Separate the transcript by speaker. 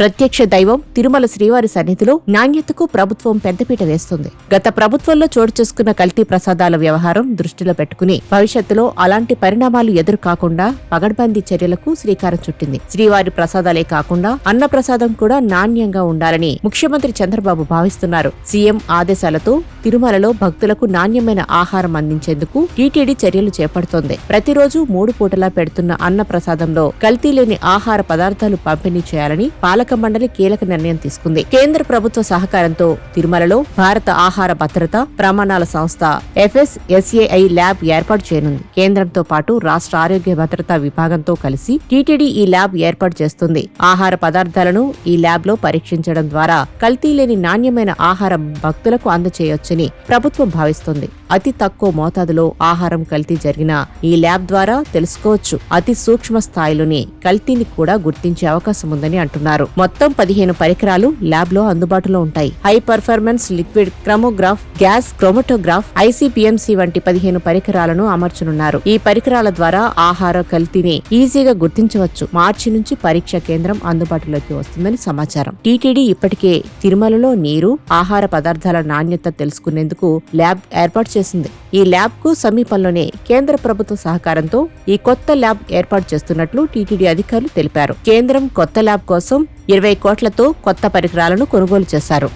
Speaker 1: ప్రత్యక్ష దైవం తిరుమల శ్రీవారి సన్నిధిలో నాణ్యతకు ప్రభుత్వం పెద్దపీట వేస్తుంది. గత ప్రభుత్వంలో చోటు చేసుకున్న కల్తీ ప్రసాదాల వ్యవహారం దృష్టిలో పెట్టుకుని భవిష్యత్తులో అలాంటి పరిణామాలు ఎదురు కాకుండా పగడ్బందీ చర్యలకు శ్రీకారం చుట్టింది. శ్రీవారి ప్రసాదాలే కాకుండా అన్న ప్రసాదం కూడా నాణ్యంగా ఉండాలని ముఖ్యమంత్రి చంద్రబాబు భావిస్తున్నారు. సీఎం ఆదేశాలతో తిరుమలలో భక్తులకు నాణ్యమైన ఆహారం అందించేందుకు టీటీడీ చర్యలు చేపడుతోంది. ప్రతిరోజు మూడు పూటలా పెడుతున్న అన్న ప్రసాదంలో కల్తీ లేని ఆహార పదార్థాలు పంపిణీ చేయాలని పాలక మండలి కీలక నిర్ణయం తీసుకుంది. కేంద్ర ప్రభుత్వ సహకారంతో తిరుమలలో భారత ఆహార భద్రత ప్రమాణాల సంస్థ ఎఫ్ఎస్ఎస్ఏఐ ల్యాబ్ ఏర్పాటు చేయనుంది. కేంద్రంతో పాటు రాష్ట్ర ఆరోగ్య భద్రతా విభాగంతో కలిసి టీటీడీ ఈ ల్యాబ్ ఏర్పాటు చేస్తుంది. ఆహార పదార్థాలను ఈ ల్యాబ్లో పరీక్షించడం ద్వారా కల్తీ లేని నాణ్యమైన ఆహారం భక్తులకు అందచేయొచ్చని ప్రభుత్వం భావిస్తుంది. అతి తక్కువ మోతాదులో ఆహారం కల్తీ జరిగిన ఈ ల్యాబ్ ద్వారా తెలుసుకోవచ్చు. అతి సూక్ష్మ స్థాయిలోని కల్తీని కూడా గుర్తించే అవకాశం ఉందని అంటున్నారు. మొత్తం పదిహేను పరికరాలు ల్యాబ్లో అందుబాటులో ఉంటాయి. High performance liquid chromatograph gas chromatograph ICPMC వంటి పదిహేను పరికరాలను అమర్చనున్నారు. ఈ పరికరాల ద్వారా ఆహార కల్తీని ఈజీగా గుర్తించవచ్చు. మార్చి నుంచి పరీక్ష కేంద్రం అందుబాటులోకి వస్తుందని సమాచారం. టీటీడీ ఇప్పటికే తిరుమలలో నీరు ఆహార పదార్థాల నాణ్యత తెలుసుకునేందుకు ల్యాబ్ ఏర్పాటు చేసింది. ఈ ల్యాబ్కు సమీపంలోనే కేంద్ర ప్రభుత్వ సహకారంతో ఈ కొత్త ల్యాబ్ ఏర్పాటు చేస్తున్నట్లు టీటీడీ అధికారులు తెలిపారు. కేంద్రం కొత్త ల్యాబ్ కోసం ఇరవై కోట్లతో కొత్త పరికరాలను కొనుగోలు చేశారు.